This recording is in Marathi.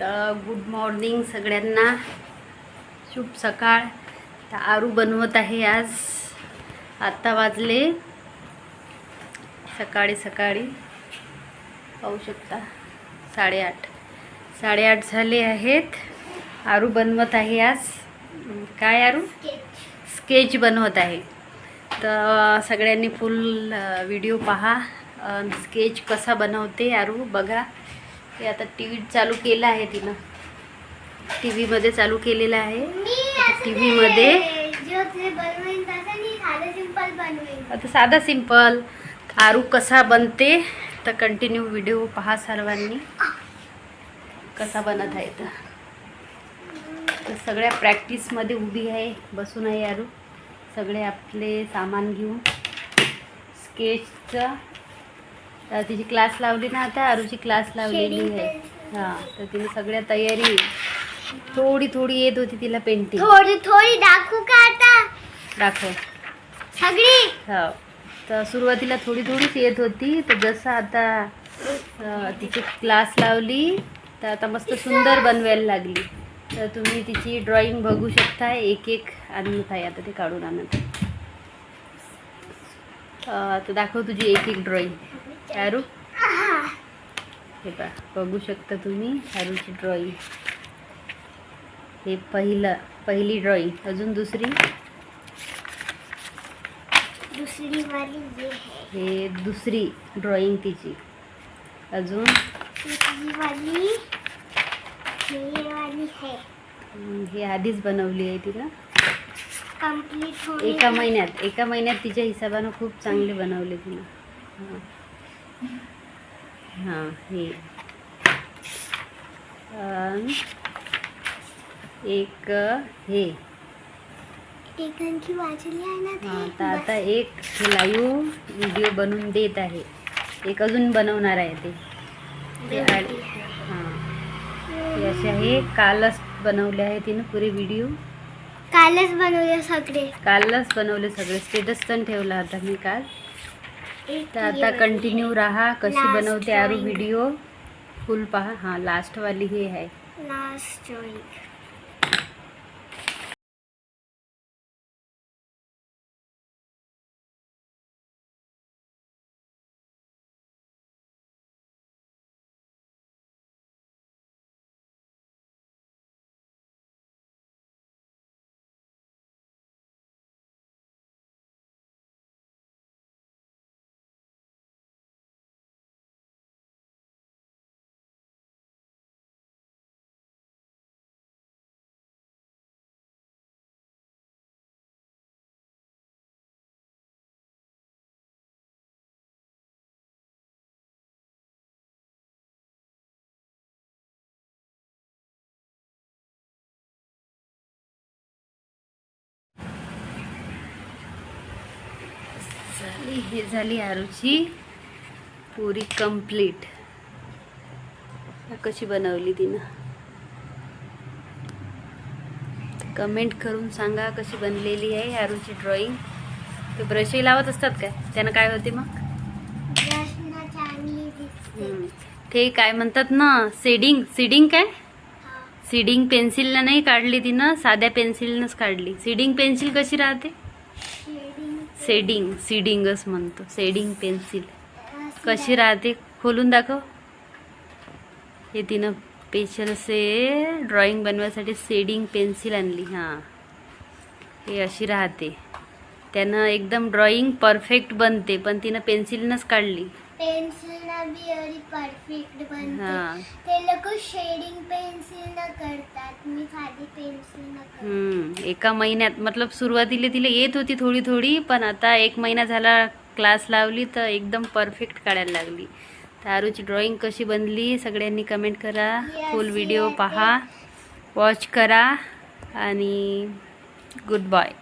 तर गुड मॉर्निंग सगळ्यांना. शुभ सकाळ. तर आरू बनवत आहे आज. आत्ता वाजले सकाळी सकाळी. पाहू शकता साडेआठ. साडेआठ झाले आहेत. आरू बनवत आहे आज. काय आरू? स्केच बनवत आहे. तर सगळ्यांनी फुल व्हिडिओ पहा. स्केच कसा बनवते आरू? बघा. ते आता टी व्ही चालू केलं आहे तिनं. टी व्हीमध्ये चालू केलेलं आहे. टी व्हीमध्ये आता साधा सिंपल आरू कसा बनते? तर कंटिन्यू व्हिडिओ पहा सर्वांनी. कसा बनत आहे तर तर सगळ्या प्रॅक्टिसमध्ये उभी आहे. बसून आहे आरू. सगळे आपले सामान घेऊन. स्केचचं तर तिची क्लास लावली ना आता आरूची क्लास लावलेली आहे. हां तर तिने सगळ्या तयारी थोडी थोडी येत होती तिला पेंटिंग. थोडी थोडी दाखवू का आता? दाखव. सगळी? हो. तर सुरुवातीला थोडी थोडीच येत होती तर जसं आता तिची क्लास लावली तर आता मस्त सुंदर बनवायला लागली. तर तुम्ही तिची ड्रॉइंग बघू शकता एक एक आणत आहे आता ते काढून आणत तर दाखव तुझी एक एक ड्रॉइंग. आरू हे पहा बघू शकता तुम्ही आरूची ड्रॉइंग हे पहिलं पहिली ड्रॉइंग अजून दुसरी? दुसरी वाली ये है. दुसरी ड्रॉइंग तिची. अजून? तीसरी वाली ये वाली है. आधीच बनवली आहे तिनं कंप्लीट होने एका महिन्यात एका महिन्यात तिच्या हिशोबानं खूप चांगले बनवले तिनं. हां हां. एक हे. एक आणखी वाचली आहे ना? हां तर आता एक लाईव्ह व्हिडिओ बनवून देत आहे. एक अजून बनवणार आहे ते. ते आड- हां. ते असे आहे. कालच बनवले आहे तिनं पुरे व्हिडिओ. कालच बनवले सगळे. कालच बनवले सगळे. स्टेटस पण ठेवला होता मी काल. तर आता कंटिन्यू राहा कशी बनवते आरू. व्हिडिओ फुल पहा हां लास्टवाली हे आहे. लास्ट झाली हे झाली आरूची पुरी कंप्लीट. कशी बनवली तिनं? कमेंट करून सांगा कशी बनलेली आहे आरूची ड्रॉइंग. ते ब्रशही लावत असतात काय? त्यानं काय होते मग. ते काय म्हणतात ना सेडिंग सीडिंग काय. सीडिंग पेन्सिलनं नाही काढली तिनं साध्या पेन्सिलनंच काढली. सीडिंग पेन्सिल कशी राहते? सेडिंग सीडिंगच म्हणतो. सेडिंग पेन्सिल कशी राहते? खोलून दाखव. हे तिनं स्पेशल से ड्रॉइंग बनवायसाठी सेडिंग पेन्सिल आणली. हां. हे अशी राहते. त्यानं एकदम ड्रॉइंग परफेक्ट बनते पण तिनं पेन्सिलनंच काढली. पेन्सिल ना बी एवढी परफेक्ट बनते. ते लोक शेडिंग पेन्सिल न करतात. मी साधी पेन्सिल न करते. हम्म, एका महिन्यात मतलब सुरुवातीला तिला येत होती थोडी थोडी पण आता एक महिना झाला क्लास लावली तर एकदम परफेक्ट काढायला लागली. तर आरूची ड्रॉइंग कशी बनली सगळ्यांनी कमेंट करा. Yes, फुल व्हिडिओ yes, पहा. वॉच करा. आणि गुड बाय